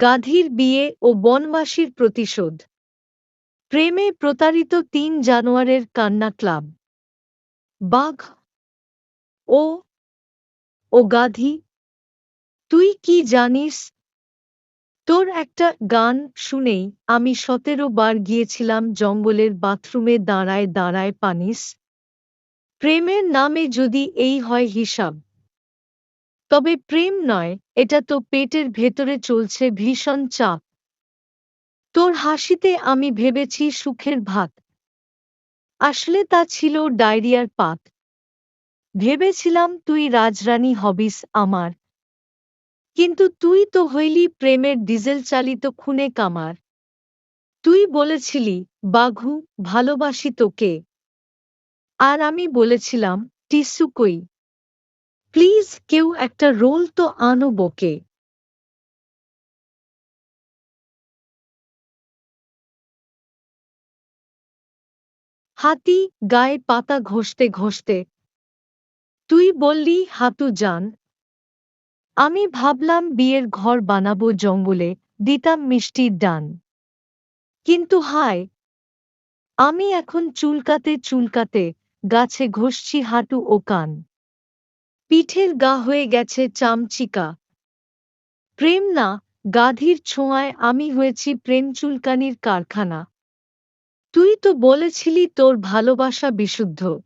গাধীর বিয়ে ও বনবাসীর প্রতিশোধ। প্রেমে প্রতারিত তিন জানোয়ারের কান্না ক্লাব। বাঘ ও ও গাধী, তুই কি জানিস? তোর একটা গান শুনেই আমি সতেরো বার গিয়েছিলাম জঙ্গলের বাথরুমে দাঁড়ায় দাঁড়ায় পানিস। প্রেমের নামে যদি এই হয় হিসাব। তবে প্রেম নয় এটা তো পেটের ভেতরে চলছে ভীষণ চাপ। তোর হাসিতে আমি ভেবেছি সুখের ভাত। আসলে তা ছিল ডায়রিয়ার পাত। ভেবেছিলাম তুই রাজরানী হবিস আমার। কিন্তু তুই তো হইলি প্রেমের ডিজেল চালিত খুনে কামার তুই বলেছিলি, বাঘু, ভালোবাসি তোকে। আর আমি বলেছিলাম, টিসু কই? প্লিজ কেউ একটা রোল তো আনো বকে হাতি গায়ে পাতা ঘষতে ঘষতে, তুই বললি, হাতু যান আমি ভাবলাম বিয়ের ঘর বানাবো জঙ্গলে, দিতাম মিষ্টির ডান। কিন্তু হায়, আমি এখন চুলকাতে চুলকাতে গাছে ঘষছি হাঁটু ও কান। পিঠের গা হয়ে গেছে চামচিকা। প্রেম না, গাধীর ছোঁয়ায় আমি হয়েছি প্রেম চুলকানির কারখানা। তুই তো বলেছিলি তোর ভালোবাসা বিশুদ্ধ।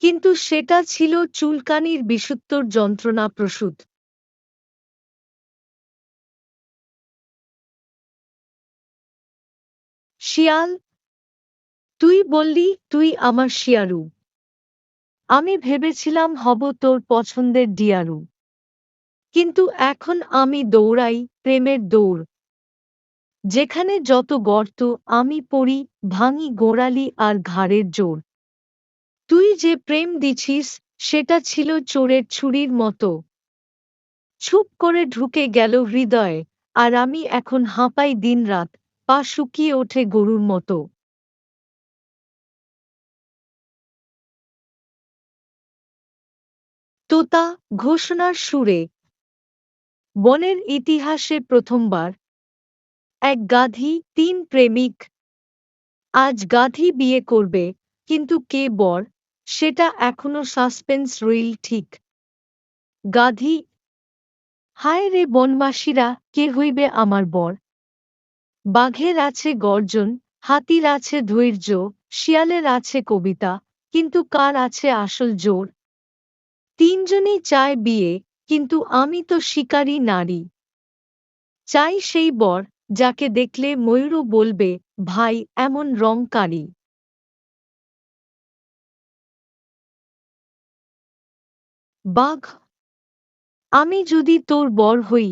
কিন্তু সেটা ছিল চুলকানির বিশুদ্ধর যন্ত্রণা প্রসূত। শিয়াল, তুই বললি তুই আমার শিয়ারু আমি ভেবেছিলাম হব তোর পছন্দের ডিয়ারু। কিন্তু এখন আমি দৌড়াই প্রেমের দৌড়। যেখানে যত গর্ত আমি পড়ি ভাঙি গোড়ালি আর ঘাড়ের জোর। তুই যে প্রেম দিছিস সেটা ছিল চোরের ছুরির মতো। ছুপ করে ঢুকে গেল হৃদয়ে, আর আমি এখন হাঁপাই দিনরাত, পা শুকিয়ে ওঠে গরুর মতো। তোতা ঘোষণার সুরে। বনের ইতিহাসে প্রথমবার এক গাধী, তিন প্রেমিক। আজ গাধী বিয়ে করবে, কিন্তু কে বর, সেটা এখনও সাসপেন্স রইল ঠিক। গাধী, হায় রে বনবাসীরা, কে হইবে আমার বর? বাঘের আছে গর্জন, হাতির আছে ধৈর্য, শিয়ালের আছে কবিতা, কিন্তু কার আছে আসল জোর? তিনজনই চায় বিয়ে, কিন্তু আমি তো শিকারী নারী। চাই সেই বর, যাকে দেখলে ময়ূরও বলবে, ভাই, এমন রংকারী। বাঘ, আমি যদি তোর বর হই,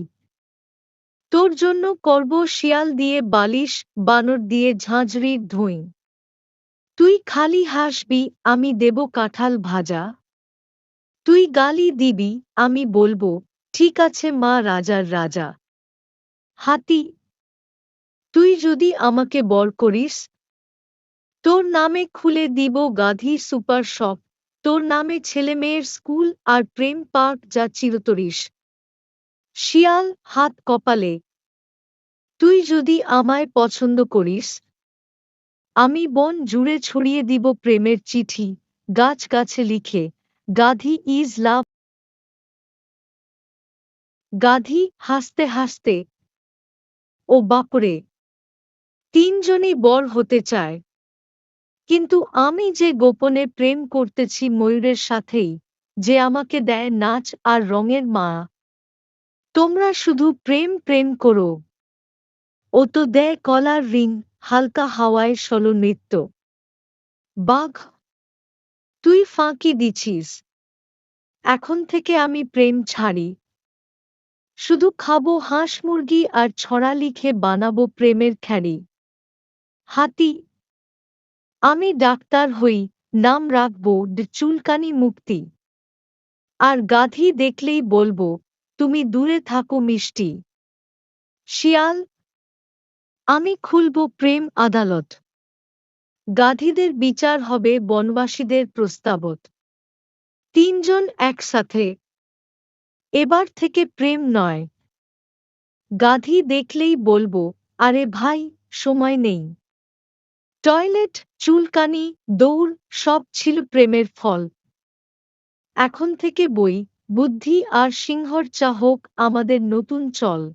তোর জন্য করব শিয়াল দিয়ে বালিশ, বানর দিয়ে ঝাঁঝরির ধুই। তুই খালি হাসবি, আমি দেব কাঁঠাল ভাজা। তুই গালি দিবি, আমি বলব, ঠিক আছে মা রাজার রাজা। হাতি, তুই যদি আমাকে বর করিস, তোর নামে খুলে দিব গাধী সুপার শপ। তোর নামে ছেলে মেয়ের স্কুল আর প্রেম পার্ক যা চিরতরিস। শিয়াল, হাত কপালে। তুই যদি আমায় পছন্দ করিস, আমি বন জুড়ে ছড়িয়ে দিব প্রেমের চিঠি, গাছ গাছে লিখে। গাধী ইজ লাভ গাধি হাসতে হাসতে, ও বাপরে, তিনজনই বর হতে চায়। কিন্তু আমি যে গোপনে প্রেম করতেছি ময়ূরের সাথেই, যে আমাকে দেয় নাচ আর রঙের মা, তোমরা শুধু প্রেম প্রেম করো। ও তো দেয় কলার রিং হালকা হাওয়ায় সলো নৃত্য। বাঘ তুই ফাঁকি দিছিস। এখন থেকে আমি প্রেম ছাড়ি। শুধু খাব হাঁস মুরগি আর ছড়া লিখে বানাবো প্রেমের খ্যারি। হাতি, আমি ডাক্তার হই, নাম রাখব চুলকানি মুক্তি। আর গাধি দেখলেই বলব, তুমি দূরে থাকো মিষ্টি। শিয়াল, আমি খুলব প্রেম আদালত। গাধীদের বিচার হবে বনবাসীদের প্রস্তাবত। তিনজন একসাথে। এবার থেকে প্রেম নয়। গাধি দেখলেই বলব, আরে ভাই, সময় নেই। টয়লেট, চুলকানি, দৌড়, সব ছিল প্রেমের ফল। এখন থেকে বই, বুদ্ধি আর সিংহর চা হোক আমাদের নতুন চল।